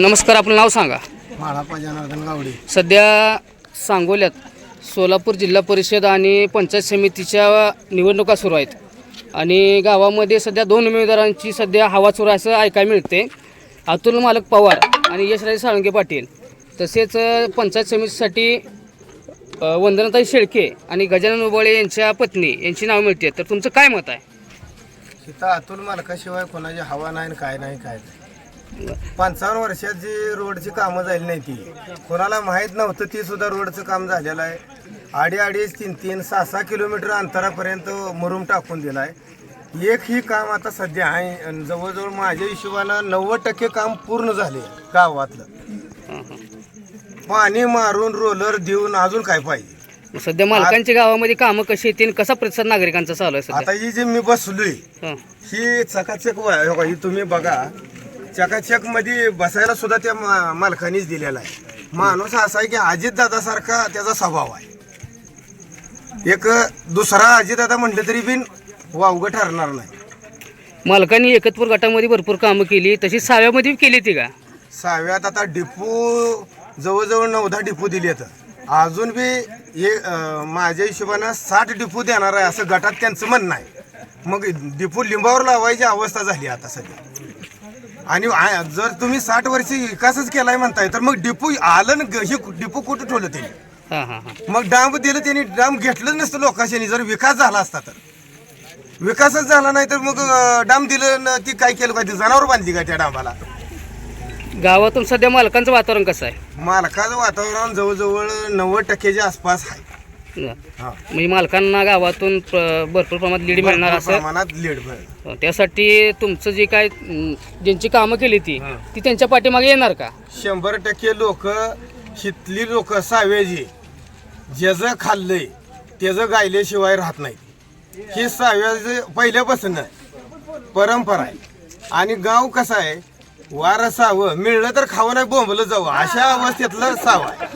नमस्कार आपलं नाव सांगा. माळापा जनार्दन गावडे. सध्या सांगोल्यात सोलापूर जिल्हा परिषद आणि पंचायत समितीच्या निवडणुका सुरू आहेत. आणि गावामध्ये सध्या दोन उमेदवारांची सध्या हवा सुरू असं ऐकायला मिळते. अतुल मालक पवार आणि यशराज साळुंके पाटील तसेच पंचायत समितीसाठी वंदनाताई शेळके आणि गजानन उबाळे यांच्या पत्नी यांची नावं मिळते तर तुमचं काय मत आहे? तिथं अतुल मालकाशिवाय कोणाची हवा नाही काय नाही काय नाही. पंचावन्न वर्षात जी रोडची कामं झाली नाही ती कोणाला माहीत नव्हतं ती सुद्धा रोडचं काम झालेलं आहे. आडी अडीच तीन तीन सहा सहा किलोमीटर अंतरापर्यंत मुरुम टाकून दिला आहे एक ही काम आता सध्या आहे. जवळजवळ माझ्या हिशोबानं नव्वद टक्के काम पूर्ण झाले गावातलं. पाणी मारून रोलर देऊन अजून काय पाहिजे? सध्या मालकांच्या गावामध्ये कामं कशी येतील? कसा प्रतिसाद नागरिकांचा चालू आहे आता ही जी मी बसलोय हां. चकाचक तुम्ही बघा चकाचकमध्ये बसायला सुद्धा त्या मा- मालकानीच दिलेला आहे. माणूस असा आहे की अजितदादा सारखा त्याचा स्वभाव आहे. एक दुसरा अजितदादा म्हटलं तरी बिन वावगं ठरणार नाही. मालकांनी एकतपूर गटामध्ये भरपूर कामं केली तशी साव्यामध्ये केली ती का? सहाव्यात आता डिपू जवळजवळ नवदा डिपू दिले अजून बी हे अं, माझ्या हिशोबानं साठ डिपू देणार आहे असं गटात त्यांचं म्हणणं आहे. मग डिपू लिंबावर लावायची अवस्था झाली आता सध्या. आणि आ- जर तुम्ही साठ वर्षी विकासच केलाय म्हणताय तर मग डिपू आलं ना ग- हे डिपू कुठं ठेवलं त्यांनी? हां हां हां. मग डांब दिलं त्यांनी डांब घेतलंच नसतं लोकांनी जर विकास झाला असता तर. विकासच झाला नाही तर मग अं, डांब दिलं न ती काय केलं का ती जनावर बांधली का त्या डांबाला? गावातून सध्या मालकांचं वातावरण कसं आहे? मालकाचं वातावरण जवळजवळ नव्वद टक्क्याच्या आसपास आहे. म्हणजे मालकांना गावातून प्र- भरपूर प्रमाणात लीड मिळणार भरपूर असं? प्रमाणात लीड मिळेल. त्यासाठी तुमचं जे काय ज्यांची कामं केली ती हां. ती त्यांच्या पाठीमागे येणार का? शंभर टक्के लोक शितली लोक सावेजी ज्याचं खाल्लंय त्याचं गायल्याशिवाय राहत नाही ही साव्याचं पहिल्यापासून परंपरा आहे. आणि गाव कसं आहे? वार सावं मिळलं तर खावं नाही बोंबलं जावं. अशा अवस्थेतलं साव आहे.